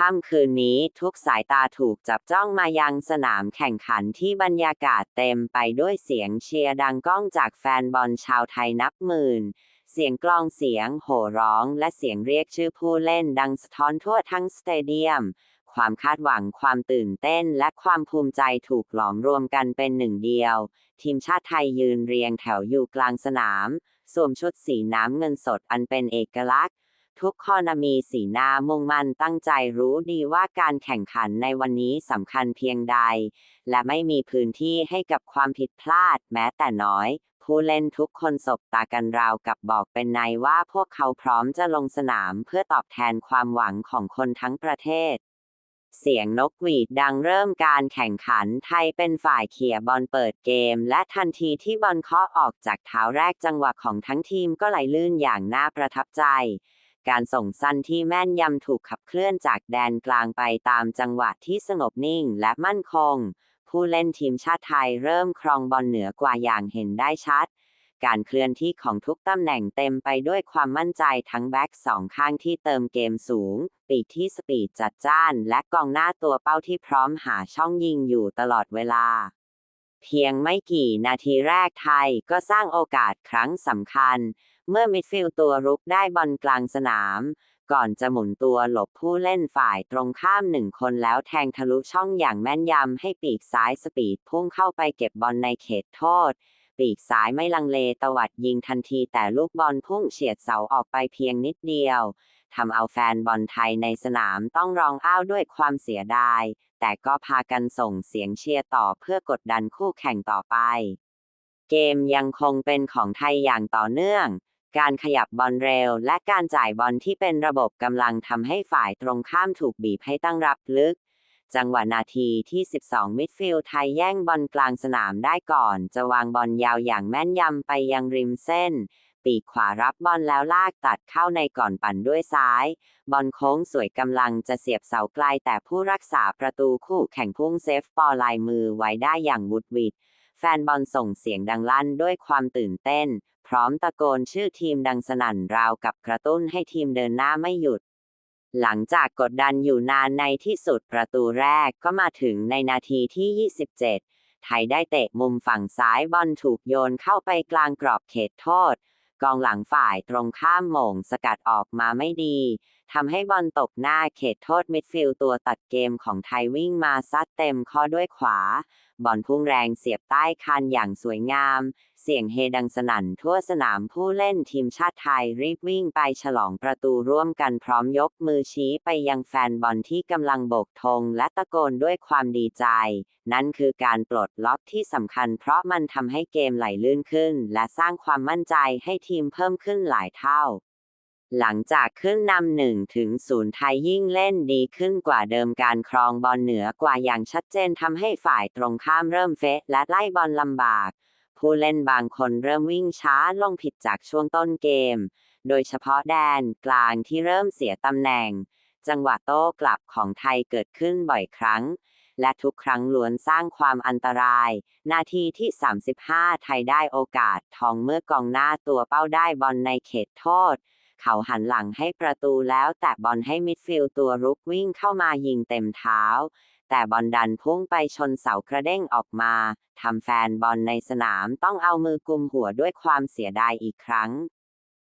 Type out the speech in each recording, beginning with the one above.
ค่ำคืนนี้ทุกสายตาถูกจับจ้องมายังสนามแข่งขันที่บรรยากาศเต็มไปด้วยเสียงเชียร์ดังก้องจากแฟนบอลชาวไทยนับหมื่น เสียงกลองเสียงโห่ร้องและเสียงเรียกชื่อผู้เล่นดังสะท้อนทั่วทั้งสเตเดียม ความคาดหวังความตื่นเต้นและความภูมิใจถูกหลอมรวมกันเป็นหนึ่งเดียว ทีมชาติไทยยืนเรียงแถวอยู่กลางสนาม สวมชุดสีน้ำเงินสดอันเป็นเอกลักษณ์ ทุกคนมีสีหน้ามุ่งมั่นตั้งใจรู้ดีว่าการแข่งขันในวันนี้สำคัญเพียงใด และไม่มีพื้นที่ให้กับความผิดพลาดแม้แต่น้อย ผู้เล่นทุกคนสบตากันราวกับบอกเป็นในว่าพวกเขาพร้อมจะลงสนามเพื่อตอบแทนความหวังของคนทั้งประเทศเสียงนกหวีดดังเริ่มการแข่งขันไทยเป็นฝ่ายเขี่ยบอลเปิดเกม และทันทีที่บอลเคาะออกจากเท้าแรกจังหวะของทั้งทีมก็ไหลลื่นอย่างน่าประทับใจ การส่งสั้นที่แม่นยำถูกขับเคลื่อนจากแดนกลางไปตามจังหวะที่สงบนิ่งและมั่นคง ผู้เล่นทีมชาติไทยเริ่มครองบอลเหนือกว่าอย่างเห็นได้ชัด การเคลื่อนที่ของทุกตำแหน่งเต็มไปด้วยความมั่นใจทั้งแบ็กสองข้างที่เติมเกมสูง ปีกที่สปีดจัดจ้าน และกองหน้าตัวเป้าที่พร้อมหาช่องยิงอยู่ตลอดเวลาเพียงไม่กี่นาทีแรกไทยก็สร้างโอกาสครั้งสำคัญ เมื่อมิดฟิลด์ตัวรุกได้บอลกลางสนาม ก่อนจะหมุนตัวหลบผู้เล่นฝ่ายตรงข้ามหนึ่งคนแล้วแทงทะลุช่องอย่างแม่นยำให้ปีกซ้ายสปีดพุ่งเข้าไปเก็บบอลในเขตโทษ ปีกซ้ายไม่ลังเลตวัดยิงทันทีแต่ลูกบอลพุ่งเฉียดเสาออกไปเพียงนิดเดียวทำเอาแฟนบอลไทยในสนามต้องร้องอ้าวด้วยความเสียดาย แต่ก็พากันส่งเสียงเชียร์ต่อเพื่อกดดันคู่แข่งต่อไป เกมยังคงเป็นของไทยอย่างต่อเนื่อง การขยับบอลเร็ว และการจ่ายบอลที่เป็นระบบกำลังทำให้ฝ่ายตรงข้ามถูกบีบให้ตั้งรับลึก จังหวะนาทีที่ 12 มิดฟิลด์ไทยแย่งบอลกลางสนามได้ก่อน จะวางบอลยาวอย่างแม่นยำไปยังริมเส้น ปีกขวารับบอลแล้วลากตัดเข้าในก่อนปั่นด้วยซ้าย บอลโค้งสวยกำลังจะเสียบเสาไกลแต่ผู้รักษาประตูคู่แข่งพุ่งเซฟปอลายมือไว้ได้อย่างวุดวิด แฟนบอลส่งเสียงดังลั่นด้วยความตื่นเต้น พร้อมตะโกนชื่อทีมดังสนั่นราวกับกระตุ้นให้ทีมเดินหน้าไม่หยุด หลังจากกดดันอยู่นานในที่สุดประตูแรกก็มาถึงในนาทีที่ 27 ไทยได้เตะมุมฝั่งซ้ายบอลถูกโยนเข้าไปกลางกรอบเขตโทษ กองหลังฝ่ายตรงข้ามหม่งสกัดออกมาไม่ดี ทำให้บอลตกหน้าเขตโทษมิดฟิลด์ตัวตัดเกมของไทยวิ่งมาซัดเต็มข้อด้วยขวา บอลพุ่งแรงเสียบใต้คานอย่างสวยงาม เสียงเฮดังสนั่นทั่วสนามผู้เล่นทีมชาติไทยรีบวิ่งไปฉลองประตูร่วมกันพร้อมยกมือชี้ไปยังแฟนบอลที่กำลังโบกธงและตะโกนด้วยความดีใจ นั่นคือการปลดล็อกที่สำคัญ เพราะมันทำให้เกมไหลลื่นขึ้น และสร้างความมั่นใจให้ทีมเพิ่มขึ้นหลายเท่า หลังจากขึ้นนำหนึ่งถึงศูนย์ไทยยิ่งเล่นดีขึ้นกว่าเดิมการครองบอลเหนือกว่าอย่างชัดเจนทำให้ฝ่ายตรงข้ามเริ่มเฟะและไล่บอลลำบาก ผู้เล่นบางคนเริ่มวิ่งช้าลงผิดจากช่วงต้นเกม โดยเฉพาะแดนกลางที่เริ่มเสียตำแหน่ง จังหวะโต้กลับของไทยเกิดขึ้นบ่อยครั้ง และทุกครั้งล้วนสร้างความอันตราย นาทีที่ 35 ไทยได้โอกาสทองเมื่อกองหน้าตัวเป้าได้บอลในเขตโทษ เขาหันหลังให้ประตูแล้วแต่บอลให้มิดฟิลด์ตัวรุกวิ่งเข้ามายิงเต็มเท้า แต่บอลดันพุ่งไปชนเสากระเด้งออกมาทำแฟนบอลในสนามต้องเอามือกุมหัวด้วยความเสียดายอีกครั้ง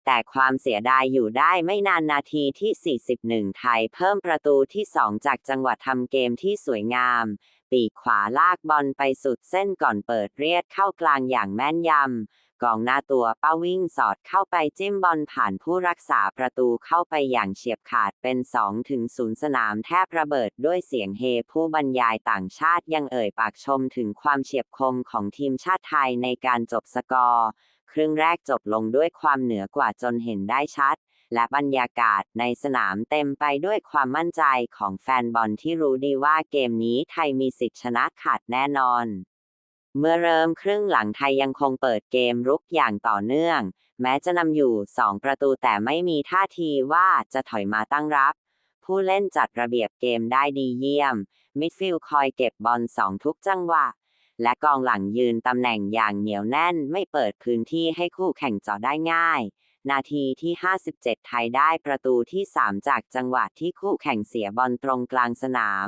แต่ความเสียดายอยู่ได้ไม่นานนาทีที่ 41 ไทยเพิ่มประตูที่ 2 จากจังหวะทำเกมที่สวยงาม ปีกขวาลากบอลไปสุดเส้นก่อนเปิดเรียดเข้ากลางอย่างแม่นยำ กองหน้าตัวเป้าวิ่งสอดเข้าไปจิ้มบอลผ่านผู้รักษาประตูเข้าไปอย่างเฉียบขาดเป็น 2 ถึง0สนามแทบระเบิดด้วยเสียงเฮผู้บรรยายต่างชาติยังเอ่ยปากชมถึงความเฉียบคมของทีมชาติไทยในการจบสกอร์ ครึ่งแรกจบลงด้วยความเหนือกว่าจนเห็นได้ชัด และบรรยากาศในสนามเต็มไปด้วยความมั่นใจของแฟนบอลที่รู้ดีว่าเกมนี้ไทยมีสิทธิชนะขาดแน่นอน เมื่อเริ่มครึ่งหลังไทยยังคงเปิดเกมรุกอย่างต่อเนื่อง แม้จะนำอยู่ 2 ประตูแต่ไม่มีท่าทีว่าจะถอยมาตั้งรับ ผู้เล่นจัดระเบียบเกมได้ดีเยี่ยม มิดฟิลด์คอยเก็บบอลสองทุกจังหวะ และกองหลังยืนตำแหน่งอย่างเหนียวแน่นไม่เปิดพื้นที่ให้คู่แข่งเจาะได้ง่าย นาทีที่ 57 ไทยได้ประตูที่ 3 จากจังหวะที่คู่แข่งเสียบอลตรงกลางสนาม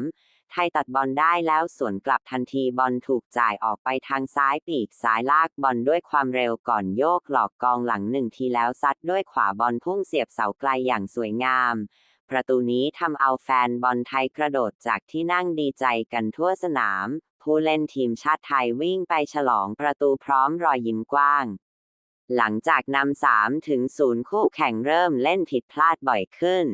ไทยตัดบอลได้แล้วสวนกลับทันทีบอลถูกจ่ายออกไปทางซ้ายปีกซ้ายลากบอลด้วยความเร็วก่อนโยกหลอกกองหลังหนึ่งทีแล้วซัดด้วยขวาบอลพุ่งเสียบเสาไกลอย่างสวยงาม ประตูนี้ทำเอาแฟนบอลไทยกระโดดจากที่นั่งดีใจกันทั่วสนาม ผู้เล่นทีมชาติไทยวิ่งไปฉลองประตูพร้อมรอยยิ้มกว้างหลังจากนำ3ถึง0คู่แข่งเริ่มเล่นผิดพลาดบ่อยขึ้น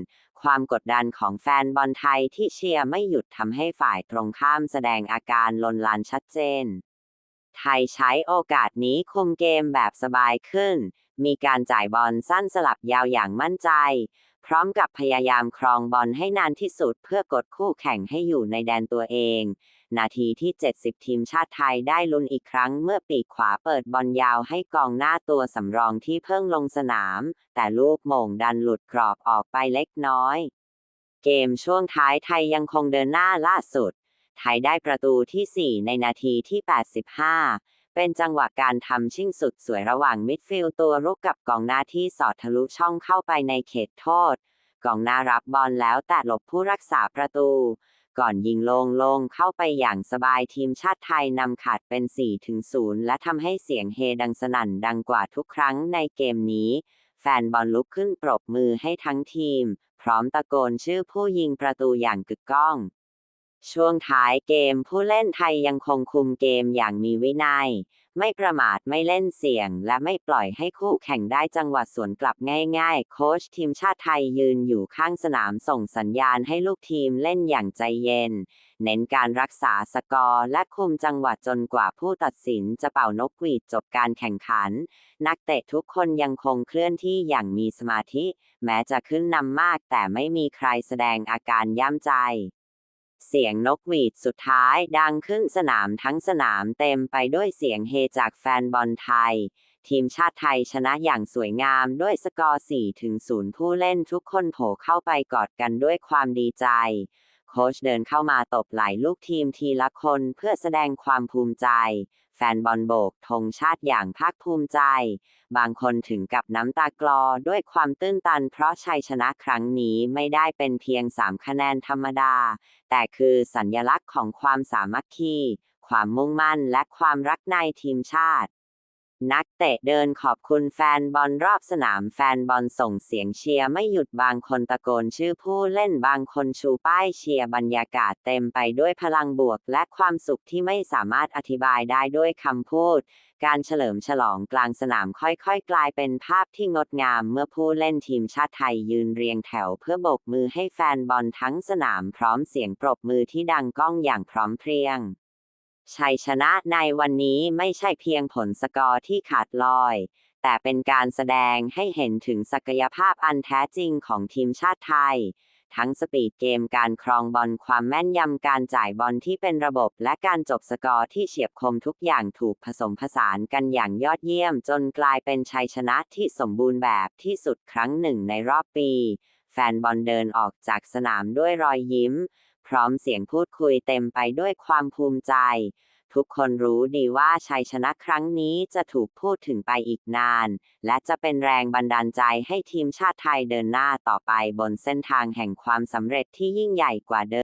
ความกดดันของแฟนบอลไทยที่เชียร์ไม่หยุดทำให้ฝ่ายตรงข้ามแสดงอาการลนลานชัดเจน ไทยใช้โอกาสนี้คุมเกมแบบสบายขึ้น มีการจ่ายบอลสั้นสลับยาวอย่างมั่นใจ พร้อมกับพยายามครองบอลให้นานที่สุดเพื่อกดคู่แข่งให้อยู่ในแดนตัวเอง นาทีที่ 70 ทีมชาติไทยได้ลุ้นอีกครั้งเมื่อปีกขวาเปิดบอลยาวให้กองหน้าตัวสำรองที่เพิ่งลงสนาม แต่ลูกโมงดันหลุดกรอบออกไปเล็กน้อย เกมช่วงท้ายไทยยังคงเดินหน้าล่าสุด ไทยได้ประตูที่ 4 ในนาทีที่ 85 เป็นจังหวะการทำชิ่งสุดสวยระหว่างมิดฟิลด์ตัวรุกกับกองหน้าที่สอดทะลุช่องเข้าไปในเขตโทษ กองหน้ารับบอลแล้วแต่หลบผู้รักษาประตู ก่อนยิงโลงเข้าไปอย่างสบายทีมชาติไทยนำขาดเป็น 4-0 และทำให้เสียงเฮดังสนั่นดังกว่าทุกครั้งในเกมนี้ แฟนบอลลุกขึ้นปรบมือให้ทั้งทีม พร้อมตะโกนชื่อผู้ยิงประตูอย่างกึกก้อง ช่วงท้ายเกมผู้เล่นไทยยังคงคุมเกมอย่างมีวินัย ไม่ประมาทไม่เล่นเสี่ยง และไม่ปล่อยให้คู่แข่งได้จังหวะสวนกลับง่ายๆ โค้ชทีมชาติไทยยืนอยู่ข้างสนามส่งสัญญาณให้ลูกทีมเล่นอย่างใจเย็น เน้นการรักษาสกอร์และคุมจังหวะจนกว่าผู้ตัดสินจะเป่านกหวีดจบการแข่งขัน นักเตะทุกคนยังคงเคลื่อนที่อย่างมีสมาธิ แม้จะขึ้นนำมากแต่ไม่มีใครแสดงอาการย่ำใจ เสียงนกหวีดสุดท้ายดังขึ้นสนามทั้งสนามเต็มไปด้วยเสียงเฮจากแฟนบอลไทย ทีมชาติไทยชนะอย่างสวยงามด้วยสกอร์4-0ผู้เล่นทุกคนโผล่เข้าไปกอดกันด้วยความดีใจ โค้ชเดินเข้ามาตบไหล่ลูกทีมทีละคนเพื่อแสดงความภูมิใจ แฟนบอลโบกธงชาติอย่างภาคภูมิใจ บางคนถึงกับน้ำตากลอด้วยความตื้นตัน เพราะชัยชนะครั้งนี้ไม่ได้เป็นเพียง 3 คะแนนธรรมดา แต่คือสัญญลักษณ์ของความสามัคคี ความมุ่งมั่นและความรักในทีมชาติ นักเตะเดินขอบคุณแฟนบอลรอบสนามแฟนบอลส่งเสียงเชียร์ไม่หยุดบางคนตะโกนชื่อผู้เล่นบางคนชูป้ายเชียร์บรรยากาศเต็มไปด้วยพลังบวกและความสุขที่ไม่สามารถอธิบายได้ด้วยคำพูด การเฉลิมฉลองกลางสนามค่อยๆ กลายเป็นภาพที่งดงามเมื่อผู้เล่นทีมชาติไทยยืนเรียงแถวเพื่อโบกมือให้แฟนบอลทั้งสนามพร้อมเสียงปรบมือที่ดังก้องอย่างพร้อมเพรียง ชัยชนะในวันนี้ไม่ใช่เพียงผลสกอร์ที่ขาดลอย แต่เป็นการแสดงให้เห็นถึงศักยภาพอันแท้จริงของทีมชาติไทย ทั้งสปีดเกมการครองบอลความแม่นยำการจ่ายบอลที่เป็นระบบ และการจบสกอร์ที่เฉียบคมทุกอย่างถูกผสมผสานกันอย่างยอดเยี่ยม จนกลายเป็นชัยชนะที่สมบูรณ์แบบที่สุดครั้งหนึ่งในรอบปี แฟนบอลเดินออกจากสนามด้วยรอยยิ้ม พร้อมเสียงพูดคุยเต็มไปด้วยความภูมิใจ ทุกคนรู้ดีว่าชัยชนะครั้งนี้จะถูกพูดถึงไปอีกนาน และจะเป็นแรงบันดาลใจให้ทีมชาติไทยเดินหน้าต่อไปบนเส้นทางแห่งความสำเร็จที่ยิ่งใหญ่กว่าเดิม